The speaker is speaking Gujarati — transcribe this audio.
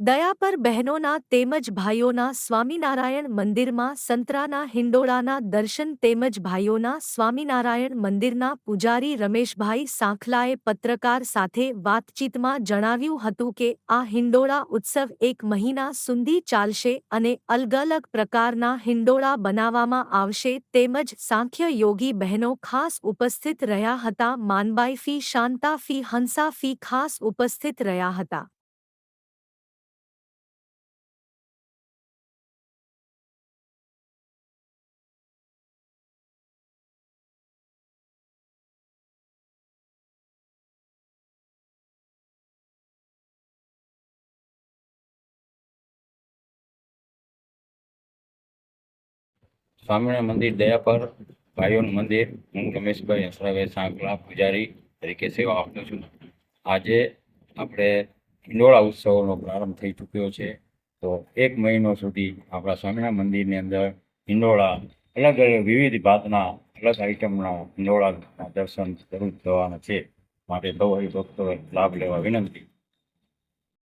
દયાપર બહેનોના તેમજ ભાઈઓના સ્વામિનારાયણ મંદિરમાં સંતરાના હિંડોળાના દર્શન તેમજ ભાઈઓના સ્વામિનારાયણ મંદિરના પૂજારી રમેશભાઈ સાંખલાએ પત્રકાર સાથે વાતચીતમાં જણાવ્યું હતું કે, આ હિંડોળા ઉત્સવ એક મહિના સુધી ચાલશે અને અલગ અલગ પ્રકારના હિંડોળા બનાવવામાં આવશે તેમજ સાંખ્ય યોગી બહેનો ખાસ ઉપસ્થિત રહ્યા હતા માનબાઈ ફી, શાંતા ફી, હંસા ફી ખાસ ઉપસ્થિત રહ્યા હતા. સ્વામિનારાયણ મંદિર દયા પર, ભાઈઓનું મંદિર, હું રમેશભાઈ હસરાભાઈ સાંકળા પૂજારી તરીકે સેવા આપું છું. આજે આપણે હિંડોળા ઉત્સવનો પ્રારંભ થઈ ચૂક્યો છે. તો એક મહિનો સુધી આપણા સ્વામિનારાયણ મંદિરની અંદર હિંડોળા અલગ અલગ વિવિધ ભાતના અલગ આઈટમના હિંડોળાના દર્શન જરૂર થવાના છે. માટે સૌ ભક્તો લાભ લેવા વિનંતી.